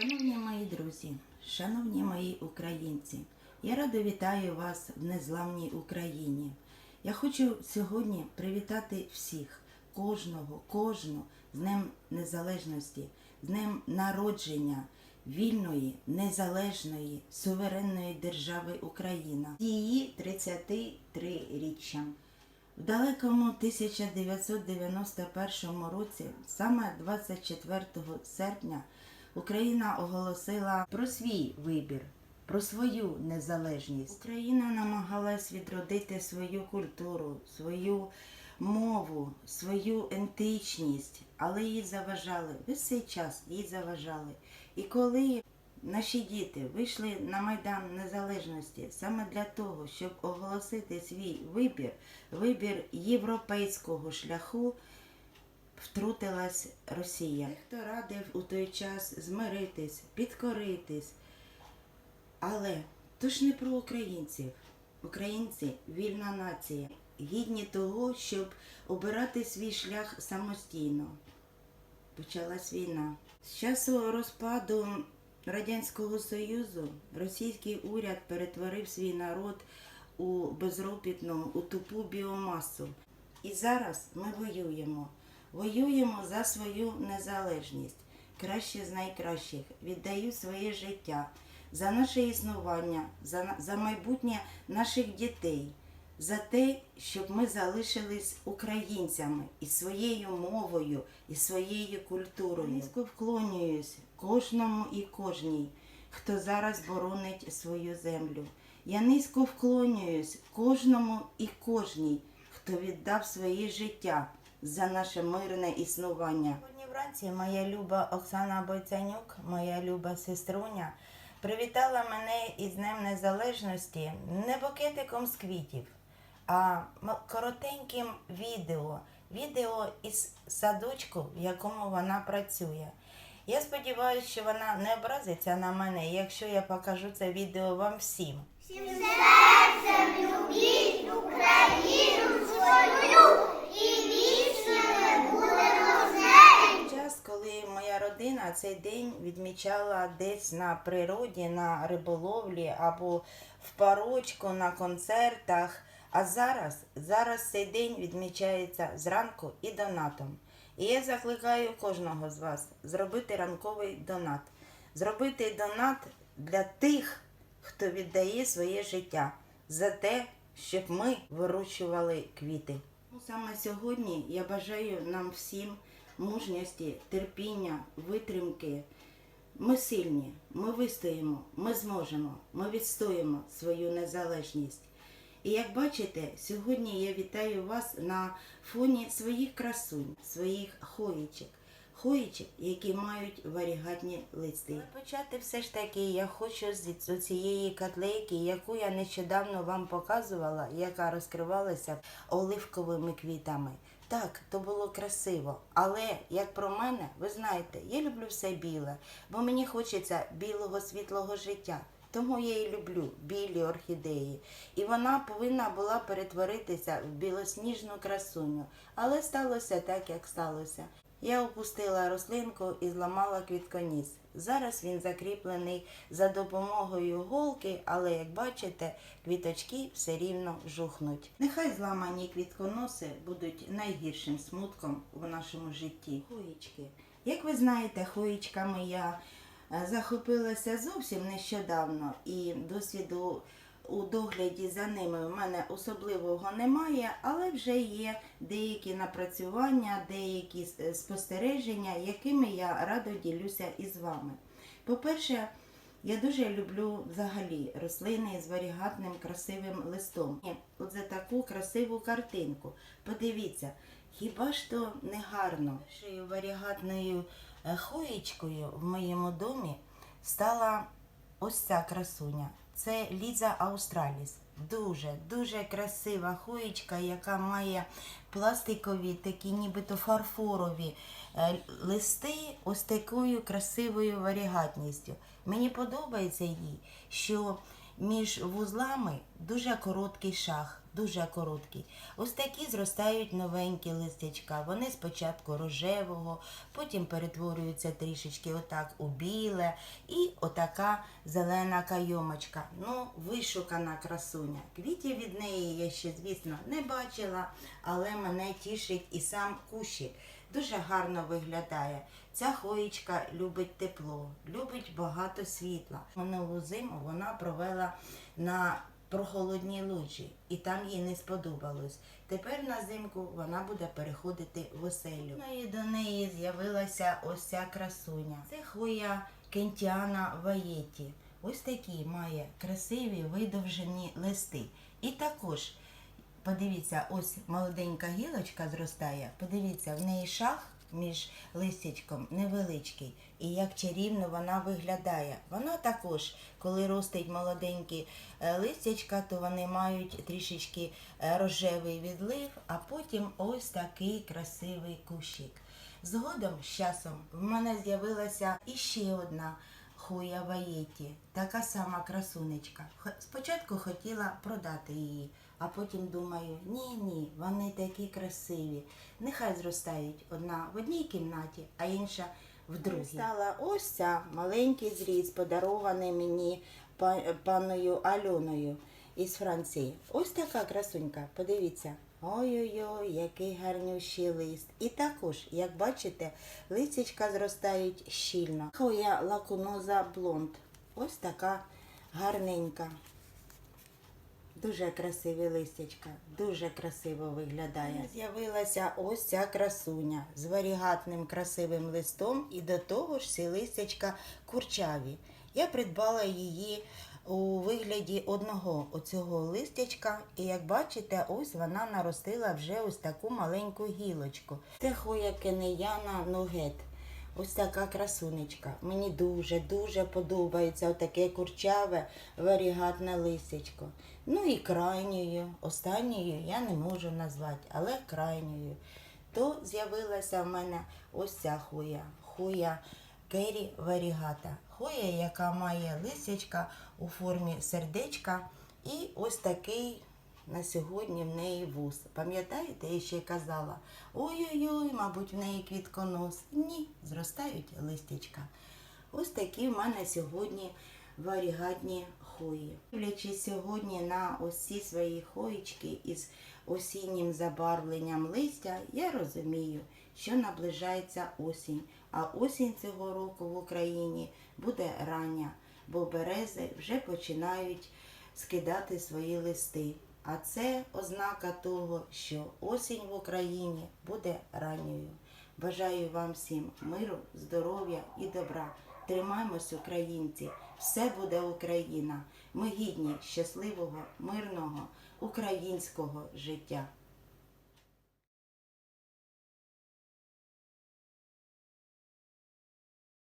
Шановні мої друзі, шановні мої українці, я радо вітаю вас в незламній Україні. Я хочу сьогодні привітати всіх, кожного, кожну з Днем Незалежності, з Днем народження вільної, незалежної, суверенної держави Україна. Її 33 річчя. В далекому 1991 році, саме 24 серпня, Україна оголосила про свій вибір, про свою незалежність. Україна намагалась відродити свою культуру, свою мову, свою ентичність, але їй заважали весь цей час їй заважали. І коли Наші діти вийшли на Майдан Незалежності саме для того, щоб оголосити свій вибір, вибір європейського шляху, втрутилась Росія. Хто радив у той час змиритись, підкоритись. Але то ж не про українців. Українці вільна нація, гідні того, щоб обирати свій шлях самостійно. Почалась війна. З часу розпаду Радянського Союзу російський уряд перетворив свій народ у безропітну, у тупу біомасу. І зараз ми воюємо. Воюємо за свою незалежність. Кращі з найкращих віддають своє життя за наше існування, за, за майбутнє наших дітей, за те, щоб ми залишились українцями і своєю мовою, і своєю культурою. Низько вклонююсь кожному і кожній, хто зараз боронить свою землю. Я низько вклонююсь кожному і кожній, хто віддав своє життя за наше мирне існування. Сьогодні вранці моя люба Оксана Бойцанюк, моя люба сеструня, привітала мене із Днем Незалежності не букетиком з квітів, а коротеньким відео. Відео із садочку, в якому вона працює. Я сподіваюся, що вона не образиться на мене, якщо я покажу це відео вам всім. Всім серцем любіть Україну свою і вічно ми будемо з нею. Час, коли моя родина цей день відмічала десь на природі, на риболовлі або в парочку, на концертах. А зараз, зараз цей день відмічається зранку і донатом. І я закликаю кожного з вас зробити ранковий донат. Зробити донат для тих, хто віддає своє життя за те, щоб ми вирощували квіти. Ну, Саме сьогодні я бажаю нам всім мужності, терпіння, витримки. Ми сильні, ми вистоїмо, ми зможемо, ми відстоїмо свою незалежність. І як бачите, сьогодні я вітаю вас на фоні своїх красунь, своїх хоїчок. Хоїчок, які мають варігатні листи. Почати все ж таки я хочу з цієї котлейки, яку я нещодавно вам показувала, яка розкривалася оливковими квітами. Так, то було красиво. Але як про мене, ви знаєте, я люблю все біле, бо мені хочеться білого світлого життя. Тому я і люблю білі орхідеї. І вона повинна була перетворитися в білосніжну красуню. Але сталося так, як сталося. Я опустила рослинку і зламала квітконіс. Зараз він закріплений за допомогою голки, але як бачите, квіточки все рівно жухнуть. Нехай зламані квітконоси будуть найгіршим смутком в нашому житті. Хоїчки. Як ви знаєте, хоїчками я е, захопилася зовсім нещодавно і досвіду у догляді за ними в мене особливого немає, але вже є деякі напрацювання, деякі е, спостереження, якими я радо ділюся із вами. По-перше, я дуже люблю взагалі рослини з варігатним красивим листом. От за таку красиву картинку. Подивіться, хіба ж то не гарно? Першою варігатною е, хоєчкою в моєму домі стала ось ця красуня. Це Ліза Аустраліс. Дуже, дуже красива хуєчка, яка має пластикові, такі нібито фарфорові е, листи ось такою красивою варігатністю. Мені подобається їй, що між вузлами дуже короткий шах. Дуже короткий. Ось такі зростають новенькі листячка. Вони спочатку рожевого, потім перетворюються трішечки отак у біле і отака зелена кайомочка. Ну, вишукана красуня. Квітів від неї я ще, звісно, не бачила, але мене тішить і сам кущик. Дуже гарно виглядає. Ця хоїчка любить тепло, любить багато світла. Минулу зиму вона провела на прохолодній луджі, і там їй не сподобалось. Тепер на зимку вона буде переходити в оселю. Ну і до неї з'явилася ось ця красуня. Це хоя кентіана ваєті. Ось такі має красиві видовжені листи. І також Подивіться, ось молоденька гілочка зростає. Подивіться, в неї шах між листячком невеличкий. І як чарівно вона виглядає. Вона також, коли ростить молоденькі е, листячка, то вони мають трішечки е, рожевий відлив, а потім ось такий красивий кущик. Згодом з часом в мене з'явилася іще одна хуя ваєті, така сама красунечка. Спочатку хотіла продати її, а потім думаю, ні, ні, вони такі красиві. Нехай зростають одна в одній кімнаті, а інша в другій. Стала ось ця маленький зріз, подарований мені паною Альоною із Франції. Ось така красунька, подивіться. Ой-ой-ой, який гарнющий лист. І також, як бачите, листячка зростають щільно. Хоя лакуноза блонд. Ось така гарненька. Дуже красиві листячка, дуже красиво виглядає. З'явилася ось ця красуня з варігатним красивим листом і до того ж ці листячка курчаві. Я придбала її у вигляді одного оцього листячка, і як бачите, ось вона наростила вже ось таку маленьку гілочку. Це хоя кенеяна нугет. Ось така красунечка. Мені дуже-дуже подобається отаке курчаве варігатне лисячко. Ну і крайньою, останньою я не можу назвати, але крайньою. То з'явилася в мене ось ця хуя. Хуя Кері варігата. Хоя, яка має лисячка у формі сердечка. І ось такий на сьогодні в неї вуз. Пам'ятаєте, я ще казала, ой-ой-ой, мабуть, в неї квітконос. Ні, зростають листячка. Ось такі в мене сьогодні варігатні хої. Дивлячись сьогодні на ось свої хоїчки із осіннім забарвленням листя, я розумію, що наближається осінь. А осінь цього року в Україні буде рання, бо берези вже починають скидати свої листи. А це ознака того, що осінь в Україні буде ранньою. Бажаю вам всім миру, здоров'я і добра. Тримаймось, українці! Все буде Україна. Ми гідні щасливого, мирного, українського життя.